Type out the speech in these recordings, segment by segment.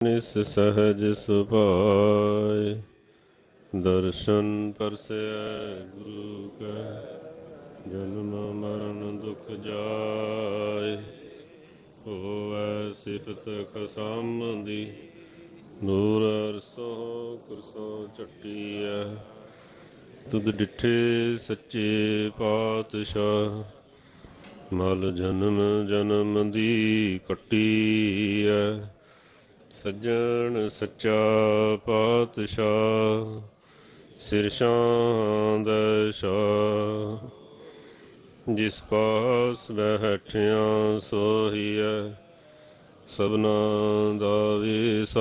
ਨਿਸ ਸਹਜ ਸੁਭਾਏ। ਦਰਸ਼ਨ ਪਰਸੈ ਗੁਰੂ ਕੈ, ਜਨਮ ਮਰਨ ਦੁਖ ਜਾਏ। ਹੋਵੈ ਸਿਫਤ ਖਸਮ ਦੀ ਨੂਰ ਅਰਸੋਂ ਕੁਰਸੋਂ ਚੱਟੀਐ ਤੁਧ ਡਿਠੇ ਸੱਚੇ ਪਾਤਸ਼ਾਹ, ਮਲ ਜਨਮ ਜਨਮ ਦੀ ਕੱਟੀ ਐ ਸੱਜਣ ਸੱਚਾ ਪਾਤਸ਼ਾਹ ਸਿਰਸ਼ਾਂ ਸ਼ਾਂਦ ਸ਼ਾਹ। ਜਿਸ ਪਾਸ ਬੈਠਿਆ ਸੋਹੀਐ, ਸਭਨਾ ਦਾ ਵਿਸਾਹ।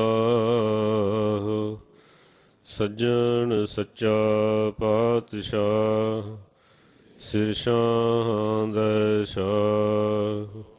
ਸੱਜਣ ਸੱਚਾ ਪਾਤਸ਼ਾਹ, ਸਿਰ ਸ਼ਾਂਦ ਸ਼ਾਹ।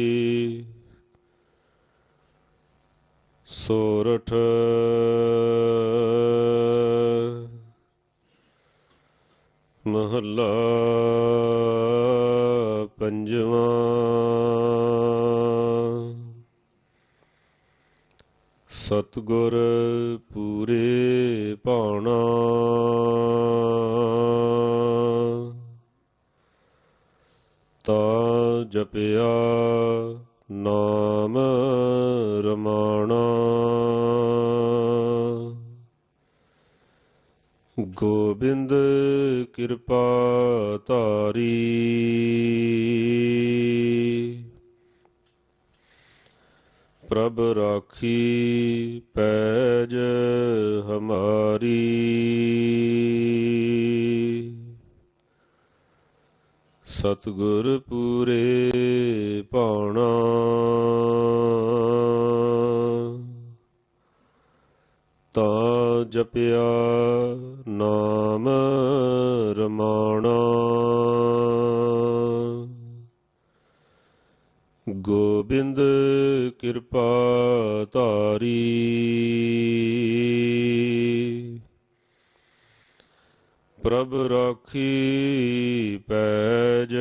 ਸੋਰਠ। ਮਹੱਲਾ ਪੰਜਵਾਂ। ਸਤਗੁਰ ਪੂਰੇ ਭਾਣਾ। ਤਾ ਜਪਿਆ ਨਾਮ ਰਮਾਣਾ। ਗੋਬਿੰਦ ਕਿਰਪਾ ਧਾਰੀ। ਪ੍ਰਭ ਰਾਖੀ ਪੈਜ ਹਮਾਰੀ। ਸਤਗੁਰ ਪੂਰੇ ਪਾਉਣਾ। ਤਾਂ ਜਪਿਆ ਨਾਮ ਰਮਾਣਾ ਗੋਬਿੰਦ ਕਿਰਪਾ ਧਾਰੀ। ਪ੍ਰਭ ਰਾਖੀ ਪੈਜ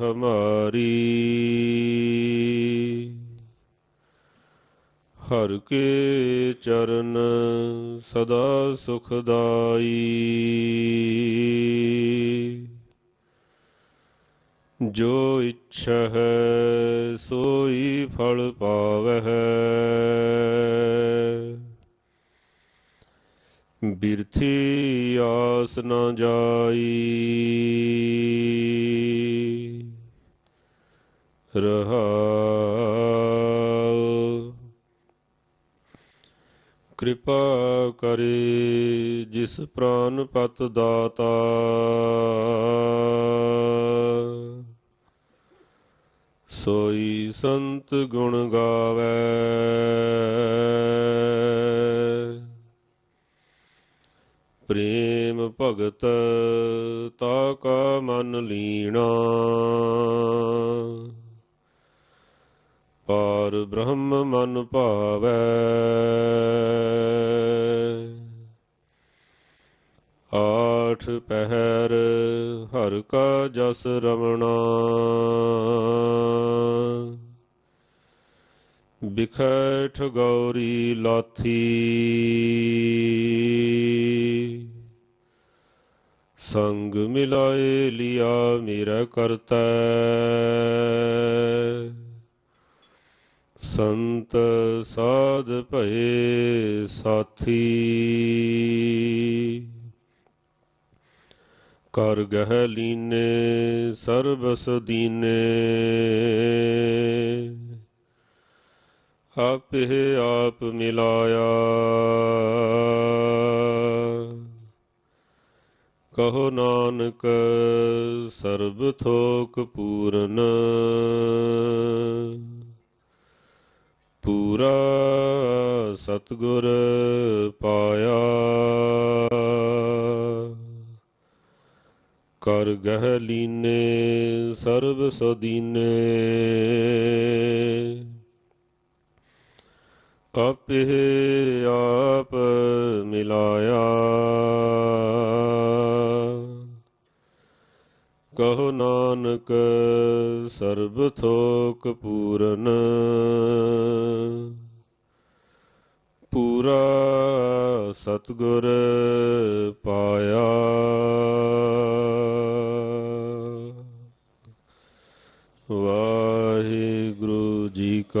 ਹਮਾਰੀ। ਹਰ ਕੇ ਚਰਨ ਸਦਾ ਸੁਖਦਾਈ। ਜੋ ਇੱਛਾ ਹੈ ਸੋਈ ਫਲ ਪਾਵਹਿ। ਬਿਰਥੀ ਆਸ ਨਾ ਜਾਈ। ਰਹਾਉ ਕਿਰਪਾ ਕਰੇ ਜਿਸ ਪ੍ਰਾਨ ਪਤ ਦਾਤਾ। ਸੋਈ ਸੰਤ ਗੁਣ ਗਾਵੇ। ਪ੍ਰੇਮ ਭਗਤ ਤਾ ਕਾ ਮਨ ਲੀਣਾ। ਪਾਰ ਬ੍ਰਹਮ ਮਨ ਭਾਵੈ। ਆਠ ਪਹਿਰ ਹਰ ਕਾ ਜਸ ਰਮਣਾ। ਬਿਖੈਠ ਗੌਰੀ ਲਾਥੀ ਸੰਗ ਮਿਲਾਏ ਲਿਆ ਮੇਰਾ ਕਰਤਾ ਸੰਤ ਸਾਧ ਭਏ ਸਾਥੀ ਕਰ ਗਹਿ ਲੀਨੇ ਸਰਬਸ ਦੀਨੇ ਆਪੇ ਆਪ ਮਿਲਾਇਆ। ਕਹੋ ਨਾਨਕ, ਸਰਬ ਥੋਕ ਪੂਰਨ। ਪੂਰਾ ਸਤਗੁਰ ਪਾਇਆ। ਕਰ ਗਹਿ ਲੀਨੇ, ਸਰਬ ਸਦੀਨੇ। ਆਪੇ ਆਪ ਮਿਲਾਇਆ। ਕਹੋ ਨਾਨਕ ਸਰਬ ਥੋਕ ਪੂਰਨ। ਪੂਰਾ ਸਤਗੁਰ ਪਾਇਆ। ਵਾਹਿਗੁਰੂ ਜੀ ਕਾ